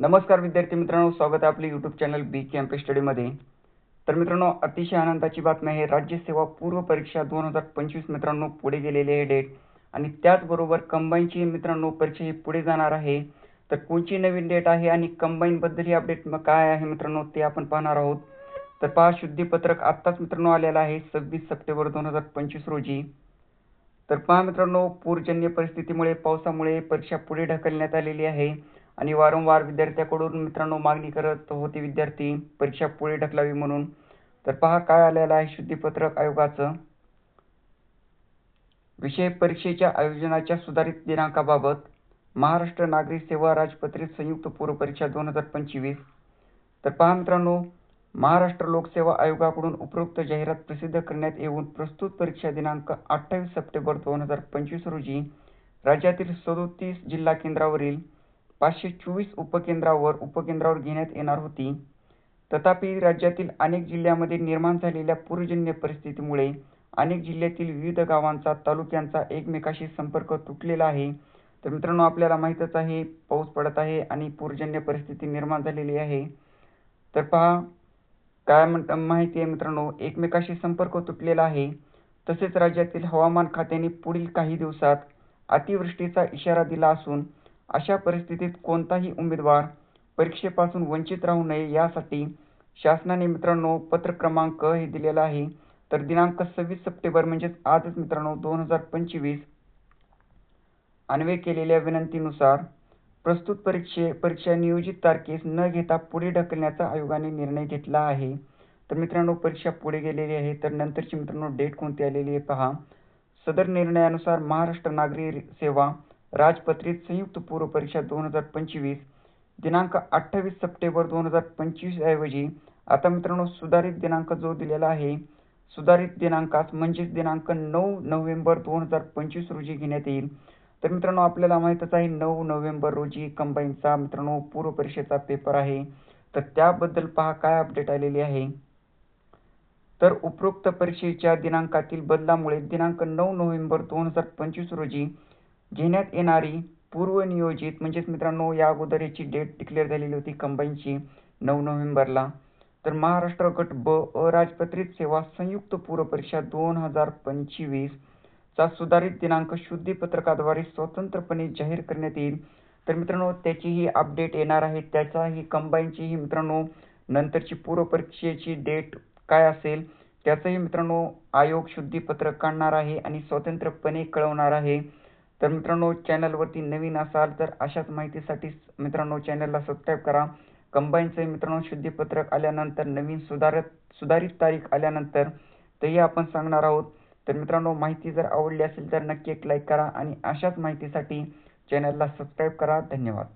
नमस्कार विद्यार्थी मित्रांनो स्वागत आहे आपले यूट्यूब चॅनल बी कॅम्प स्टडीमध्ये तर मित्रांनो अतिशय आनंदाची बातमी आहे राज्यसेवा पूर्व परीक्षा दोन हजार पंचवीस मित्रांनो पुढे गेलेली आहे डेट आणि त्याचबरोबर कंबाईनची मित्रांनो परीक्षा ही पुढे जाणार आहे. तर कोणची नवीन डेट आहे आणि कंबाईनबद्दल ही अपडेट मग काय आहे मित्रांनो ते आपण पाहणार आहोत. तर पहा शुद्धीपत्रक आत्ताच मित्रांनो आलेलं आहे सव्वीस सप्टेंबर दोन हजार पंचवीस रोजी. तर पहा मित्रांनो पूरजन्य परिस्थितीमुळे पावसामुळे परीक्षा पुढे ढकलण्यात आलेली आहे. आणि वारंवार विद्यार्थ्याकडून मित्रांनो मागणी करत होते विद्यार्थी परीक्षा पुढे ढकलावी म्हणून. तर पहा काय आलेलं आहे शुद्धीपत्रक आयोगाचं. विषय परीक्षेच्या आयोजनाच्या सुधारित दिनांकाबाबत महाराष्ट्र नागरी सेवा राजपत्रित संयुक्त पूर्व परीक्षा दोन हजार पंचवीस. तर पहा मित्रांनो महाराष्ट्र लोकसेवा आयोगाकडून उपरोक्त जाहिरात प्रसिद्ध करण्यात येऊन प्रस्तुत परीक्षा दिनांक अठ्ठावीस सप्टेंबर दोन हजार पंचवीस रोजी राज्यातील सदोतीस जिल्हा केंद्रावरील पाचशे चोवीस उपकेंद्रावर उपकेंद्रावर घेण्यात येणार होती. तथापि राज्यातील अनेक जिल्ह्यामध्ये निर्माण झालेल्या पूरजन्य परिस्थितीमुळे अनेक जिल्ह्यातील विविध गावांचा तालुक्यांचा एकमेकाशी संपर्क तुटलेला आहे. तर मित्रांनो आपल्याला माहीतच आहे पाऊस पडत आहे आणि पूरजन्य परिस्थिती निर्माण झालेली आहे. तर पहा काय म्हणत माहिती आहे मित्रांनो एकमेकाशी संपर्क तुटलेला आहे. तसेच राज्यातील हवामान खात्याने पुढील काही दिवसात अतिवृष्टीचा इशारा दिला असून अशा परिस्थितीत कोणताही उमेदवार परीक्षेपासून वंचित राहू नये यासाठी शासनाने मित्रांनो पत्र क्रमांक हे दिलेला आहे. तर दिनांक सव्वीस सप्टेंबर म्हणजेच आजच मित्रांनो दोन हजार पंचवीस अन्वय केलेल्या विनंतीनुसार प्रस्तुत परीक्षे परीक्षा नियोजित तारखेस न घेता पुढे ढकलण्याचा आयोगाने निर्णय घेतला आहे. तर मित्रांनो परीक्षा पुढे गेलेली आहे. तर नंतरची मित्रांनो डेट कोणती आलेली आहे पहा. सदर निर्णयानुसार महाराष्ट्र नागरी सेवा राजपत्रित संयुक्त पूर्व परीक्षा दोन हजार पंचवीस दिनांक अठ्ठावीस सप्टेंबर दोन हजार पंचवीस ऐवजी आता मित्रांनो सुधारित दिनांक जो दिलेला आहे सुधारित दिनांकास म्हणजेच दिनांक नऊ नोव्हेंबर दोन हजार पंचवीस रोजी घेण्यात येईल. तर मित्रांनो आपल्याला माहीतच आहे नऊ नोव्हेंबर रोजी कंबाईनचा मित्रांनो पूर्व परीक्षेचा पेपर आहे. तर त्याबद्दल पहा काय अपडेट आलेली आहे? तर उपरोक्त परीक्षेच्या दिनांकातील बदलामुळे दिनांक नऊ नोव्हेंबर दोन हजार पंचवीस रोजी घेण्यात येणारी पूर्वनियोजित म्हणजेच मित्रांनो या अगोदर याची डेट डिक्लेअर झालेली होती कंबाईनची नऊ नोव्हेंबरला. तर महाराष्ट्र गट ब अराजपत्रित सेवा संयुक्त पूर्व परीक्षा दोन हजार पंचवीस चा सुधारित दिनांक शुद्धीपत्रकाद्वारे स्वतंत्रपणे जाहीर करण्यात येईल. तर मित्रांनो त्याचीही अपडेट येणार आहे. त्याचाही कंबाईनचीही मित्रांनो नंतरची पूर्व परीक्षेची डेट काय असेल त्याचंही मित्रांनो आयोग शुद्धीपत्रक काढणार आहे आणि स्वतंत्रपणे कळवणार आहे. तर मित्रांनो चॅनलवरती नवीन असाल तर अशाच माहितीसाठी मित्रांनो चॅनलला सबस्क्राईब करा. कंबाईनचं मित्रांनो शुद्धीपत्रक आल्यानंतर नवीन सुधारत सुधारित तारीख आल्यानंतर तेही आपण सांगणार आहोत. तर मित्रांनो माहिती जर आवडली असेल तर नक्की एक लाईक करा आणि अशाच माहितीसाठी चॅनलला सबस्क्राईब करा. धन्यवाद.